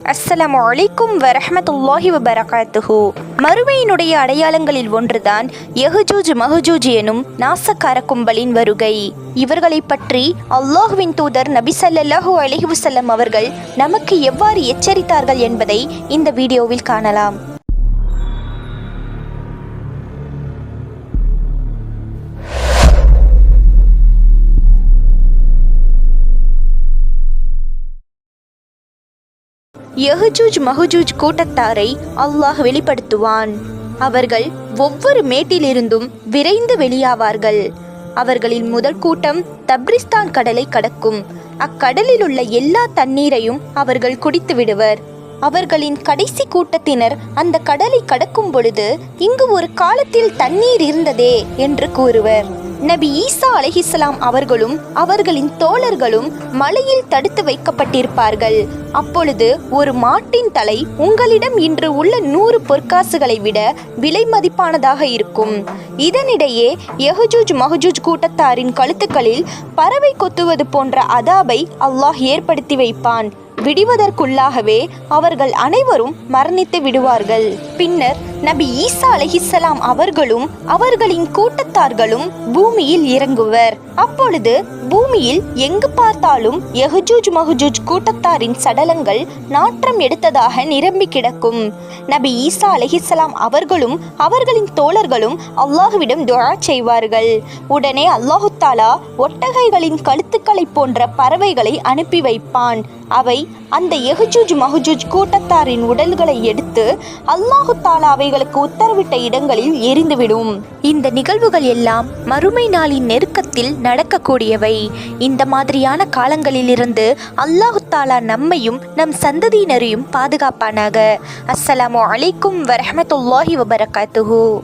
அஸ்ஸலாம் அலைக்கும் வரஹ்மத்துல்லாஹி வபரகாத்துஹு. மறுமையினுடைய அடையாளங்களில் ஒன்றுதான் யஹுஜூஜ் மஹுஜூஜ் எனும் நாசக்கார கும்பலின் வருகை. இவர்களை பற்றி அல்லாஹுவின் தூதர் நபி ஸல்லல்லாஹு அலிஹுசல்லம் அவர்கள் நமக்கு எவ்வாறு எச்சரித்தார்கள் என்பதை இந்த வீடியோவில் காணலாம். யஹஜூஜ் மஹஜூஜ் கூட்டத்தாரை அல்லாஹ் வெளிப்படுத்துவான். அவர்கள் ஒவ்வொரு மேட்டிலிருந்தும் விரைந்து வெளியாவார்கள். அவர்களின் முதல் கூட்டம் தப்ரிஸ்தான் கடலை கடக்கும். அக்கடலில் உள்ள எல்லா தண்ணீரையும் அவர்கள் குடித்து விடுவர். அவர்களின் கடைசி கூட்டத்தினர் அந்த கடலை கடக்கும் பொழுது இங்கு ஒரு காலத்தில் தண்ணீர் இருந்ததே என்று கூறுவர். நபி ஈசா அலஹிஸ்லாம் அவர்களும் அவர்களின் தோழர்களும் மலையில் தடுத்து வைக்கப்பட்டிருப்பார்கள். அப்பொழுது ஒரு மாட்டின் தலை உங்களிடம் இன்று உள்ள நூறு பொற்காசுகளை விட விலை மதிப்பானதாக இருக்கும். இதனிடையே யஹஜூஜ் மஹஜூஜ் கூட்டத்தாரின் கழுத்துக்களில் பறவை கொத்துவது போன்ற அதாபை அல்லாஹ் ஏற்படுத்தி வைப்பான். விடுவதற்குள்ளாகவே அவர்கள் அனைவரும் மரணித்து விடுவார்கள். பின்னர் நபி ஈசா அலஹிசலாம் அவர்களும் அவர்களின் கூட்டத்தார்களும் பூமியில் இறங்குவர். அப்பொழுது பூமியில் எங்கு பார்த்தாலும் யஹஜூஜ் மஹஜூஜ் கூட்டத்தாரின் சடலங்கள் நாற்றம் எடுத்ததாக நிரம்பி கிடக்கும். நபி ஈசா அலஹிசலாம் அவர்களும் அவர்களின் தோழர்களும் அல்லாஹுவிடம் துஆ செய்வார்கள். உடனே அல்லாஹு தாலா ஒட்டகைகளின் கழுத்துக்களை போன்ற பறவைகளை அனுப்பி வைப்பான். அவை அந்த எஹஜூஜ் மஹஜூஜ் கூட்டத்தாரின் உடல்களை எடுத்து அல்லாஹு தாலா அவைகளுக்கு உத்தரவிட்ட இடங்களில் எரிந்துவிடும். இந்த நிகழ்வுகள் எல்லாம் மறுமை நாளின் நெருக்கத்தில் நடக்கக்கூடியவை. இந்த மாதிரியான காலங்களிலிருந்து அல்லாஹு தாலா நம்மையும் நம் சந்ததியினரையும் பாதுகாப்பானாக. அஸ்ஸலாமு அலைக்கும் வரஹ்மத்துல்லாஹி வபரகாத்துஹூ.